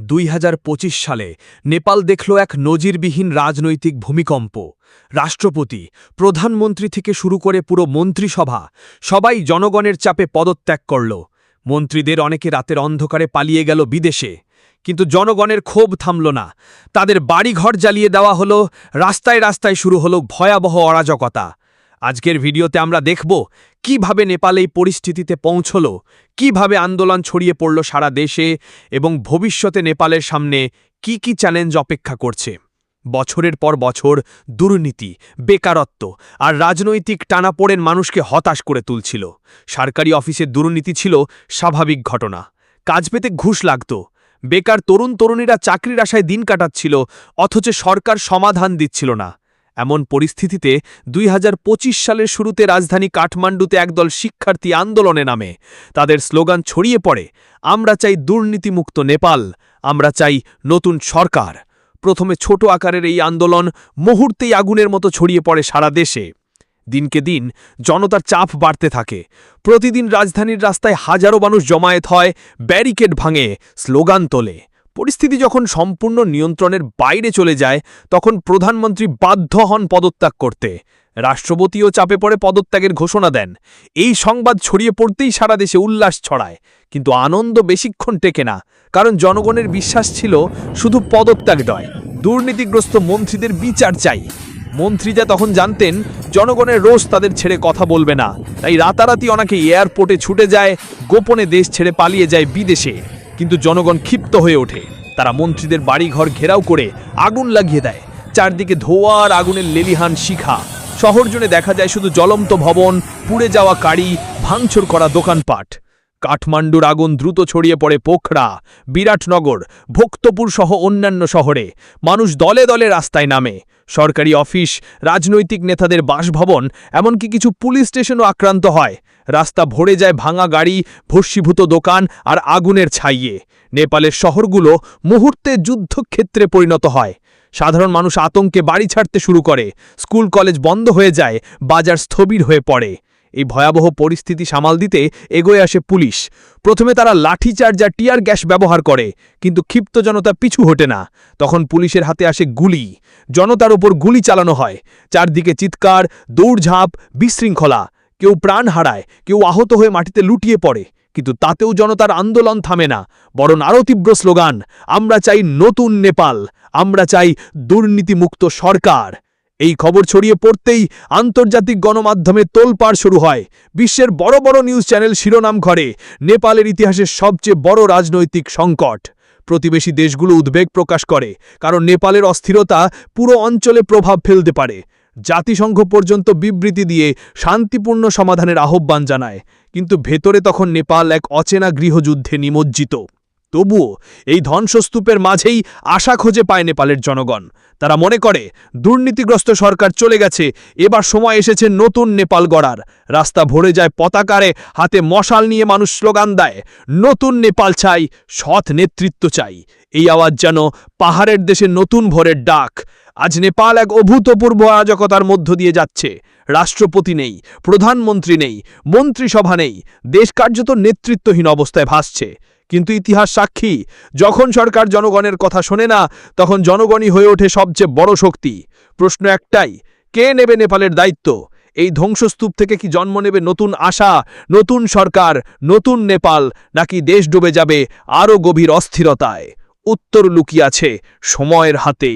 দুই হাজার পঁচিশ সালে নেপাল দেখল এক নজিরবিহীন রাজনৈতিক ভূমিকম্প। রাষ্ট্রপতি, প্রধানমন্ত্রী থেকে শুরু করে পুরো মন্ত্রিসভা সবাই জনগণের চাপে পদত্যাগ করল। মন্ত্রীদের অনেকে রাতের অন্ধকারে পালিয়ে গেল বিদেশে। কিন্তু জনগণের ক্ষোভ থামল না। তাদের বাড়িঘর জ্বালিয়ে দেওয়া হলো, রাস্তায় রাস্তায় শুরু হলো ভয়াবহ অরাজকতা। আজকের ভিডিওতে আমরা দেখব কীভাবে নেপাল এই পরিস্থিতিতে পৌঁছল, কীভাবে আন্দোলন ছড়িয়ে পড়ল সারা দেশে এবং ভবিষ্যতে নেপালের সামনে কি কি চ্যালেঞ্জ অপেক্ষা করছে। বছরের পর বছর দুর্নীতি, বেকারত্ব আর রাজনৈতিক টানাপোড়েন মানুষকে হতাশ করে তুলছিল। সরকারি অফিসের দুর্নীতি ছিল স্বাভাবিক ঘটনা। কাজ পেতে ঘুষ লাগত। বেকার তরুণ তরুণীরা চাকরির আশায় দিন কাটাচ্ছিল, অথচ সরকার সমাধান দিচ্ছিল না। এমন পরিস্থিতিতে দুই হাজার পঁচিশ সালের শুরুতে রাজধানী কাঠমান্ডুতে একদল শিক্ষার্থী আন্দোলনে নামে। তাদের স্লোগান ছড়িয়ে পড়ে, আমরা চাই দুর্নীতিমুক্ত নেপাল, আমরা চাই নতুন সরকার। প্রথমে ছোট আকারের এই আন্দোলন মুহূর্তেই আগুনের মতো ছড়িয়ে পড়ে সারা দেশে। দিনকে দিন জনতার চাপ বাড়তে থাকে। প্রতিদিন রাজধানীর রাস্তায় হাজারো মানুষ জমায়েত হয়, ব্যারিকেড ভাঙে, স্লোগান তোলে। পরিস্থিতি যখন সম্পূর্ণ নিয়ন্ত্রণের বাইরে চলে যায়, তখন প্রধানমন্ত্রী বাধ্য হন পদত্যাগ করতে। রাষ্ট্রপতিও চাপে পড়ে পদত্যাগের ঘোষণা দেন। এই সংবাদ ছড়িয়ে পড়তেই সারা দেশে উল্লাস ছড়ায়। কিন্তু আনন্দ বেশিক্ষণ টেকে না, কারণ জনগণের বিশ্বাস ছিল শুধু পদত্যাগ নয়, দুর্নীতিগ্রস্ত মন্ত্রীদের বিচার চাই। মন্ত্রীরা তখন জানতেন, জনগণের রোষ তাদের ছেড়ে কথা বলবে না। তাই রাতারাতি অনেকে এয়ারপোর্টে ছুটে যায়, গোপনে দেশ ছেড়ে পালিয়ে যায় বিদেশে। কিন্তু জনগণ ক্ষিপ্ত হয়ে ওঠে। তারা মন্ত্রীদের বাড়িঘর ঘেরাও করে আগুন লাগিয়ে দেয়। চারদিকে ধোয়ার আগুনের লেলিহান শিখা। শহর জুড়ে দেখা যায় শুধু জ্বলন্ত ভবন, পুড়ে যাওয়া কাড়ি ভাঙচুর করা দোকানপাট। কাঠমান্ডুর আগুন দ্রুত ছড়িয়ে পড়ে পোখরা, বিরাটনগর, ভক্তপুর সহ অন্যান্য শহরে। মানুষ দলে দলে রাস্তায় নামে। সরকারি অফিস, রাজনৈতিক নেতাদের বাসভবন, এমনকি কিছু পুলিশ স্টেশনও আক্রান্ত হয়। রাস্তা ভরে যায় ভাঙা গাড়ি, ভস্মীভূত দোকান আর আগুনের ছাইয়ে। নেপালের শহরগুলো মুহূর্তে যুদ্ধক্ষেত্রে পরিণত হয়। সাধারণ মানুষ আতঙ্কে বাড়ি ছাড়তে শুরু করে। স্কুল, কলেজ বন্ধ হয়ে যায়, বাজার স্থবির হয়ে পড়ে। এই ভয়াবহ পরিস্থিতি সামাল দিতে এগোয়ে আসে পুলিশ। প্রথমে তারা লাঠিচার্জ আর টিয়ার গ্যাস ব্যবহার করে, কিন্তু ক্ষিপ্ত জনতা পিছু হটে না। তখন পুলিশের হাতে আসে গুলি। জনতার ওপর গুলি চালানো হয়। চারদিকে চিৎকার, দৌড়ঝাঁপ, বিশৃঙ্খলা। কেউ প্রাণ হারায়, কেউ আহত হয়ে মাটিতে লুটিয়ে পড়ে, কিন্তু তাতেও জনতার আন্দোলন থামে না, বরং আরও তীব্র স্লোগান, আমরা চাই নতুন নেপাল, আমরা চাই দুর্নীতিমুক্ত সরকার। এই খবর ছড়িয়ে পড়তেই আন্তর্জাতিক গণমাধ্যমে তোলপাড় শুরু হয়। বিশ্বের বড় বড় নিউজ চ্যানেল শিরোনাম ঘরে, নেপালের ইতিহাসের সবচেয়ে বড় রাজনৈতিক সংকট। প্রতিবেশী দেশগুলো উদ্বেগ প্রকাশ করে, কারণ নেপালের অস্থিরতা পুরো অঞ্চলে প্রভাব ফেলতে পারে। জাতিসংঘ পর্যন্ত বিবৃতি দিয়ে শান্তিপূর্ণ সমাধানের আহ্বান জানায়। কিন্তু ভেতরে তখন নেপাল এক অচেনা গৃহযুদ্ধে নিমজ্জিত। তবুও এই ধ্বংসস্তূপের মাঝেই আশা খুঁজে পায় নেপালের জনগণ। তারা মনে করে, দুর্নীতিগ্রস্ত সরকার চলে গেছে, এবার সময় এসেছে নতুন নেপাল গড়ার। রাস্তা ভরে যায় পতাকারে, হাতে মশাল নিয়ে মানুষ স্লোগান দেয়, নতুন নেপাল চাই, সৎ নেতৃত্ব চাই। এই আওয়াজ যেন পাহাড়ের দেশে নতুন ভোরের ডাক। আজ নেপাল এক অভূতপূর্ব অরাজকতার মধ্য দিয়ে যাচ্ছে। রাষ্ট্রপতি নেই, প্রধানমন্ত্রী নেই, মন্ত্রিসভা নেই, দেশ কার্যত নেতৃত্বহীন অবস্থায় ভাসছে। কিন্তু ইতিহাস সাক্ষী, যখন সরকার জনগণের কথা শোনে না, তখন জনগণই হয়ে ওঠে সবচেয়ে বড় শক্তি। প্রশ্ন একটাই, কে নেবে নেপালের দায়িত্ব? এই ধ্বংসস্তূপ থেকে কি জন্ম নেবে নতুন আশা, নতুন সরকার, নতুন নেপাল, নাকি দেশ ডুবে যাবে আরও গভীর অস্থিরতায়? উত্তর লুকিয়ে আছে সময়ের হাতে